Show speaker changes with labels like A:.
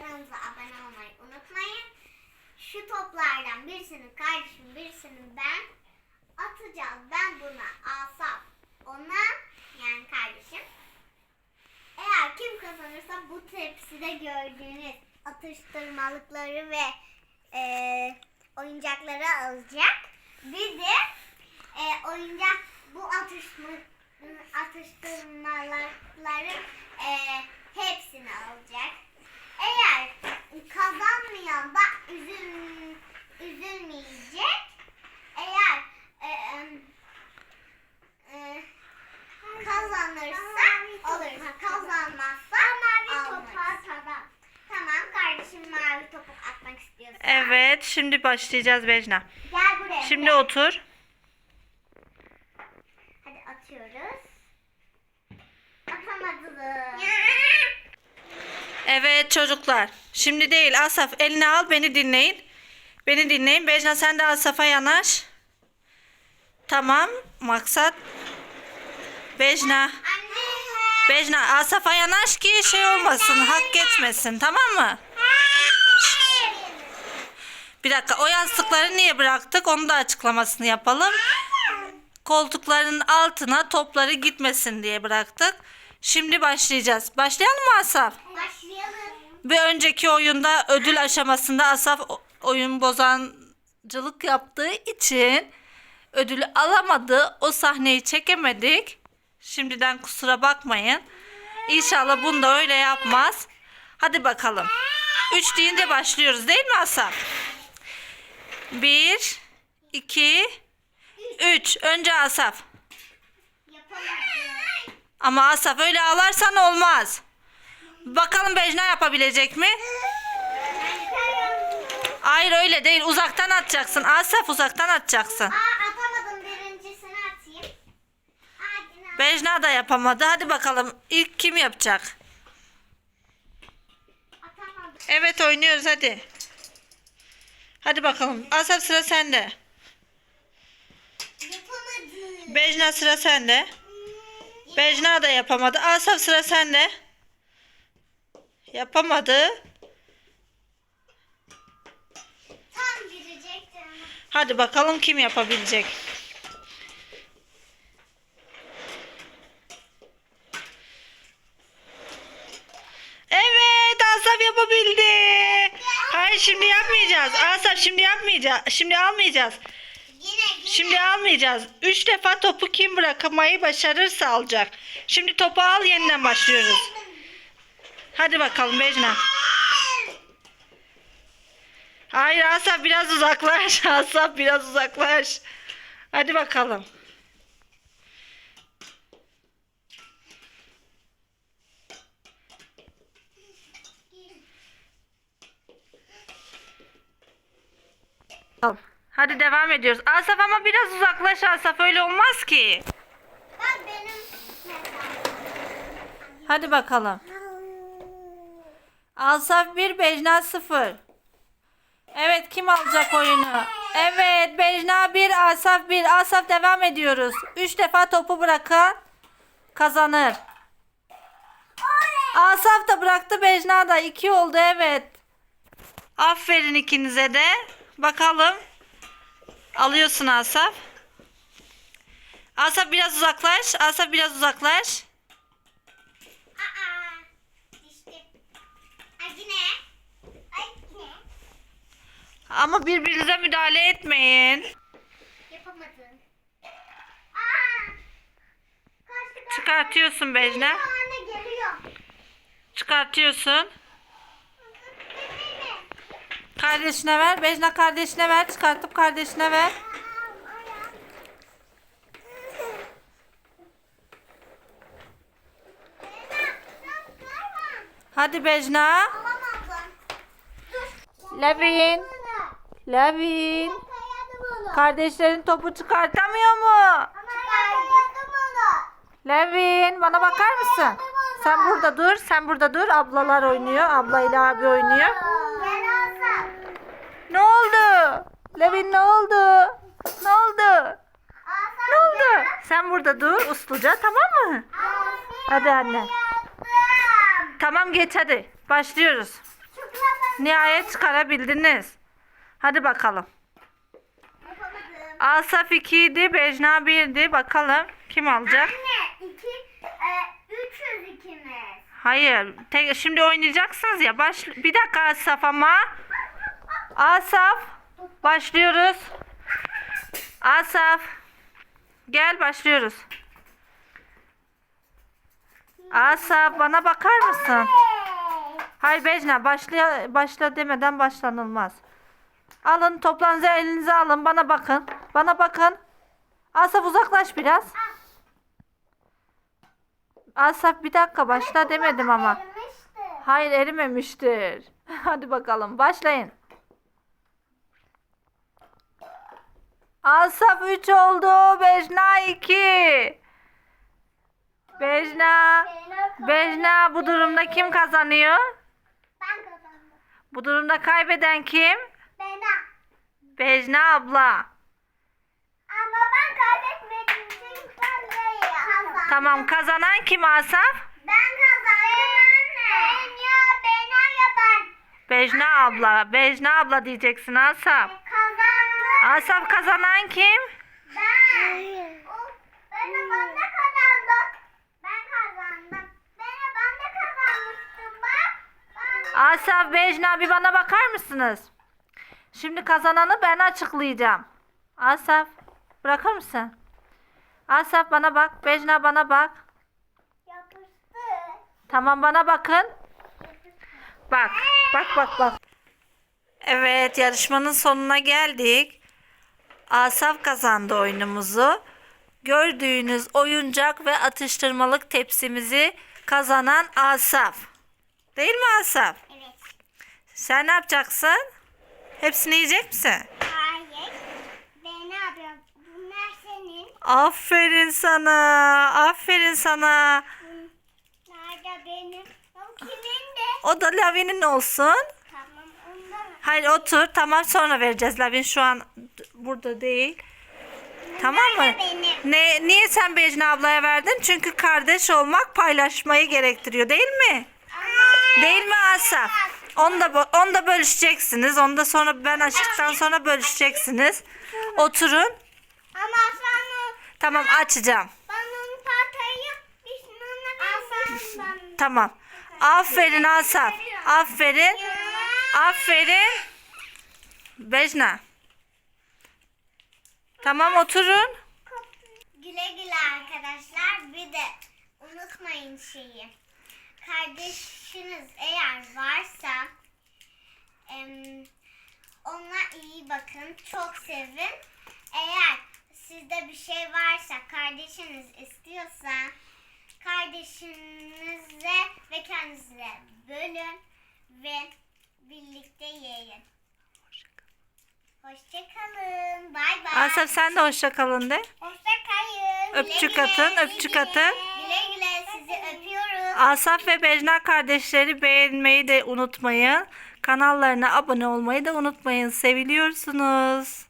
A: kanalımıza abone olmayı unutmayın. Şu toplardan birisini kardeşim, birisini ben atacağız. Ben buna Asaf, ona yani kardeşim. Eğer kim kazanırsa bu tepside gördüğünüz atıştırmalıkları ve eee, oyuncakları alacak. Bir de eee, oyuncak bu atışma, atıştırmalıkların eee, hepsini alacak. Eğer kazanmayan da üzül, üzülmeyecek. Eğer eee, eee, kazanırsa olur. Kazanmazsa almaz. Tamam. Tamam kardeşim mavi topu atmak istiyorsan.
B: Evet şimdi başlayacağız Bejna.
A: Gel buraya.
B: Şimdi
A: gel.
B: otur.
A: Hadi atıyoruz. Atamadım.
B: Evet çocuklar. Şimdi değil Asaf elini al beni dinleyin. Beni dinleyin. Bejna sen de Asaf'a yanaş. Tamam. Maksat. Bejna.
A: Anne.
B: Bejna Asaf'a yanaş ki şey olmasın. Hak geçmesin. Tamam mı? Bir dakika o yastıkları niye bıraktık onu da açıklamasını yapalım. Koltukların altına topları gitmesin diye bıraktık. Şimdi başlayacağız. Başlayalım mı Asaf?
A: Başlayalım.
B: Bir önceki oyunda ödül aşamasında Asaf oyun bozancılık yaptığı için ödülü alamadı. O sahneyi çekemedik. Şimdiden kusura bakmayın. İnşallah bunda öyle yapmaz. Hadi bakalım. Üç deyince başlıyoruz değil mi Asaf? Bir, iki, üç. Önce Asaf. Ama Asaf öyle ağlarsan olmaz. Bakalım Bejna yapabilecek mi? Hayır öyle değil. Uzaktan atacaksın. Asaf uzaktan atacaksın.
A: Atamadım. Birincisini atayım.
B: Bejna da yapamadı. Hadi bakalım ilk kim yapacak?
A: atamadım.
B: Evet oynuyoruz hadi. Hadi bakalım. Asaf sıra sende.
A: Yapamadım.
B: Bejna sıra sende. Bejna da yapamadı. Asaf sıra sende. Yapamadı.
A: Tam girecektim.
B: Hadi bakalım kim yapabilecek. Evet Asaf yapabildi. Hayır şimdi yapmayacağız. Asaf şimdi yapmayacağız. Şimdi almayacağız. Şimdi almayacağız. Üç defa topu kim bırakamayı başarırsa alacak. Şimdi topu al yeniden başlıyoruz. Hadi bakalım Bejna. Hayır Asaf biraz uzaklaş. Asaf biraz uzaklaş. Hadi bakalım. Hadi devam ediyoruz. Asaf ama biraz uzaklaş Asaf. Öyle olmaz ki.
A: Bak benim
B: Hadi bakalım. Asaf 1, Bejna 0. Evet kim alacak oyunu? Evet Bejna 1, Asaf 1. Asaf devam ediyoruz. 3 defa topu bırakan kazanır. Asaf da bıraktı Bejna da 2 oldu evet. Aferin ikinize de. Bakalım. Alıyorsun Asaf. Asaf biraz uzaklaş. Asaf biraz uzaklaş.
A: Aa. İşte. Ay yine.
B: Ama birbirinize müdahale etmeyin.
A: Yapamadım. Aa. Kaçtı kaçtı.
B: Çıkartıyorsun Bejna.
A: Geliyor.
B: Çıkartıyorsun. Kardeşine ver. Bejna kardeşine ver. Çıkartıp kardeşine ver. Hadi Bejna.
A: Alamadım.
B: Levin. Levin. Kardeşlerin topu çıkartamıyor mu? Levin bana bakar mısın? Sen burada dur. Sen burada dur. Ablalar oynuyor. Abla ile abi oynuyor. Levin ne oldu? Ne oldu? Ne oldu? Sen burada dur usluca tamam mı? Hadi anne. Tamam geç hadi. Başlıyoruz. Nihayet çıkarabildiniz. Hadi bakalım. Asaf 2 idi, Bejna 1'di. Bakalım kim alacak?
A: Anne iki, e, 300 ikimiz.
B: Hayır. Tek, şimdi oynayacaksınız ya. Baş, bir dakika Asaf ama. Asaf. Başlıyoruz. Asaf. Gel başlıyoruz. Asaf bana bakar mısın? Hayır Bejna başla, başla demeden başlanılmaz. Alın toplanızı elinize alın. Bana bakın. Bana bakın. Asaf uzaklaş biraz. Asaf bir dakika başla demedim ama. Hayır erimemiştir. Hadi bakalım başlayın. Asaf 3 oldu. Bejna 2. Bejna. Bejna bu durumda kim kazanıyor?
A: Ben kazandım.
B: Bu durumda kaybeden kim?
A: Bena.
B: Bejna abla.
A: Ama ben kaybetmedim çünkü ben de kazandım.
B: Tamam kazanan kim Asaf?
A: Ben kazandım anne. Ben ya Bena ya ben.
B: Bejna abla. Bejna abla diyeceksin Asaf. Asaf kazanan kim?
A: Ben. Of, ben de ben de kazandım. Ben kazandım. Ben de ben de kazanmıştım bak. Ben
B: Asaf, Bejna bir bana bakar mısınız? Şimdi kazananı ben açıklayacağım. Asaf, bırakır mısın? Asaf bana bak, Bejna bana bak.
A: yapıştı.
B: Tamam bana bakın. Bak, bak bak bak. Evet, yarışmanın sonuna geldik. Asaf kazandı oyunumuzu. Gördüğünüz oyuncak ve atıştırmalık tepsimizi kazanan Asaf. Değil mi Asaf?
A: Evet.
B: Sen ne yapacaksın? Hepsini yiyecek misin?
A: Hayır. Ben ne yapıyorum? Bunlar senin.
B: Aferin sana. Aferin sana.
A: Nerede benim? O kimin de?
B: O da Lavi'nin olsun. Hayır otur. Tamam sonra vereceğiz. Lavin şu an burada değil. Tamam mı?
A: Benim.
B: Ne, niye sen Bejna ablaya verdin? Çünkü kardeş olmak paylaşmayı gerektiriyor değil mi? Değil mi Asaf? Onu da, onu da bölüşeceksiniz. Onu da sonra ben açtıktan sonra bölüşeceksiniz. Oturun.
A: ama sen
B: Tamam açacağım.
A: ben onu Asan
B: Tamam. Aferin Asaf. Aferin. Aferin. Bejna. Tamam oturun.
A: Güle güle arkadaşlar. Bir de unutmayın şeyi. Kardeşiniz eğer varsa ona iyi bakın. Çok sevin. Eğer sizde bir şey varsa kardeşiniz istiyorsa kardeşinize ve kendinize bölün ve birlikte yiyin. Hoşçakalın. Bay bay.
B: Asaf sen de hoşça kalın de.
A: Hoşçakalın.
B: Öpücük
A: Güle
B: atın,
A: güle güle.
B: atın.
A: Güle güle sizi öpüyoruz.
B: Asaf ve Bejna kardeşleri beğenmeyi de unutmayın. Kanallarına abone olmayı da unutmayın. Seviliyorsunuz.